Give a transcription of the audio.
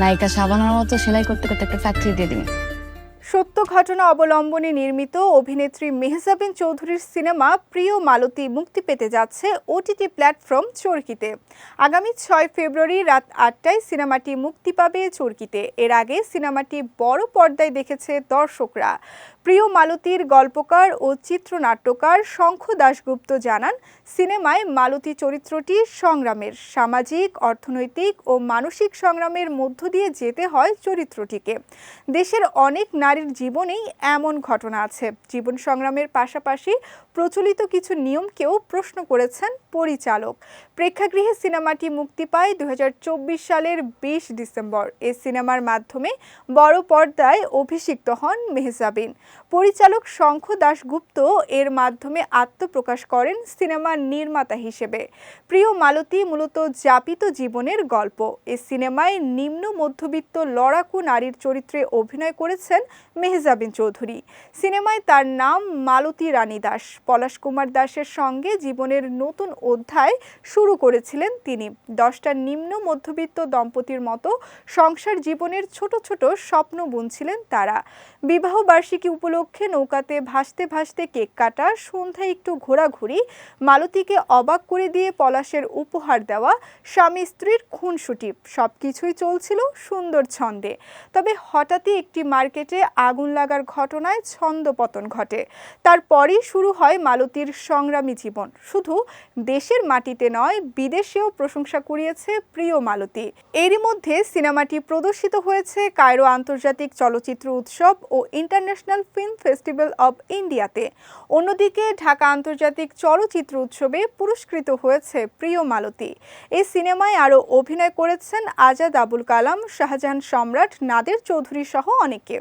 নায়িকা সাবানার মতো সেলাই করতে করতে একটা ফ্যাক্টরি দিয়ে দিন সত্য ঘটনা অবলম্বনে নির্মিত অভিনেত্রী মেহজাবিন চৌধুরীর সিনেমা প্রিয় মালতী মুক্তি পেতে যাচ্ছে ওটিটি প্ল্যাটফর্ম চরকিতে। আগামী ছয় ফেব্রুয়ারি রাত আটটায় সিনেমাটি মুক্তি পাবে চরকিতে। এর আগে সিনেমাটি বড় পর্দায় দেখেছে দর্শকরা। প্রিয় মালতীর গল্পকার ও চিত্রনাট্যকার শঙ্খ দাশগুপ্ত জানান, সিনেমায় মালতী চরিত্রটি সংগ্রামের, সামাজিক, অর্থনৈতিক ও মানসিক সংগ্রামের মধ্য দিয়ে যেতে হয় চরিত্রটিকে। দেশের অনেক নারীর জীবনেই এমন ঘটনা আছে। জীবন সংগ্রামের পাশাপাশি প্রচলিত কিছু নিয়মকেও প্রশ্ন করেছেন পরিচালক। প্রেক্ষাগৃহে সিনেমাটি মুক্তি পায় দু হাজার চব্বিশ সালের বিশ ডিসেম্বর। এ সিনেমার মাধ্যমে বড় পর্দায় অভিষিক্ত হন মেহজাবিন। পরিচালক শঙ্খ দাশগুপ্ত এর মাধ্যমে আত্মপ্রকাশ করেন সিনেমার নির্মাতা হিসেবে। প্রিয় মালতী মূলত যাপিত জীবনের গল্প। এ সিনেমায় নিম্ন মধ্যবিত্ত লড়াকু নারীর চরিত্রে অভিনয় করেছেন মেহজাবিন চৌধুরী। সিনেমায় তার নাম মালতী রানী দাস। পলাশ কুমার দাসের সঙ্গে জীবনের নতুন অধ্যায় শুরু করেছিলেন তিনি। দশটা নিম্ন মধ্যবিত্ত দম্পতির মতো সংসার জীবনের ছোট ছোট স্বপ্ন বুনছিলেন তারা। বিবাহ বার্ষিকী উপলক্ষে নৌকাতে ভাসতে ভাসতে কেক কাটা, সন্ধ্যায় একটু ঘোরাঘুরি, মালতীকে অবাক করে দিয়ে পলাশের উপহার দেওয়া, স্বামী স্ত্রীর খুনসুটি সব কিছুই চলছিল সুন্দর ছন্দে। তবে হঠাৎই একটি মার্কেটে আগুন লাগার ঘটনায় ছন্দপতন ঘটে। তারপরই শুরু হয় মালতীর সংগ্রামী জীবন। শুধু দেশের মাটিতে নয়, বিদেশেও প্রশংসা কুড়িয়েছে প্রিয় মালতী। এরই মধ্যে সিনেমাটি প্রদর্শিত হয়েছে কায়রো আন্তর্জাতিক চলচ্চিত্র উৎসব ও ইন্টারন্যাশনাল ফিল্ম ফেস্টিভ্যাল অব ইন্ডিয়াতে। অন্যদিকে ঢাকা আন্তর্জাতিক চলচ্চিত্র উৎসবে পুরস্কৃত হয়েছে প্রিয় মালতী। এই সিনেমায় আরও অভিনয় করেছেন আজাদ আবুল কালাম, শাহজাহান সম্রাট, নাদের চৌধুরী সহ অনেকে।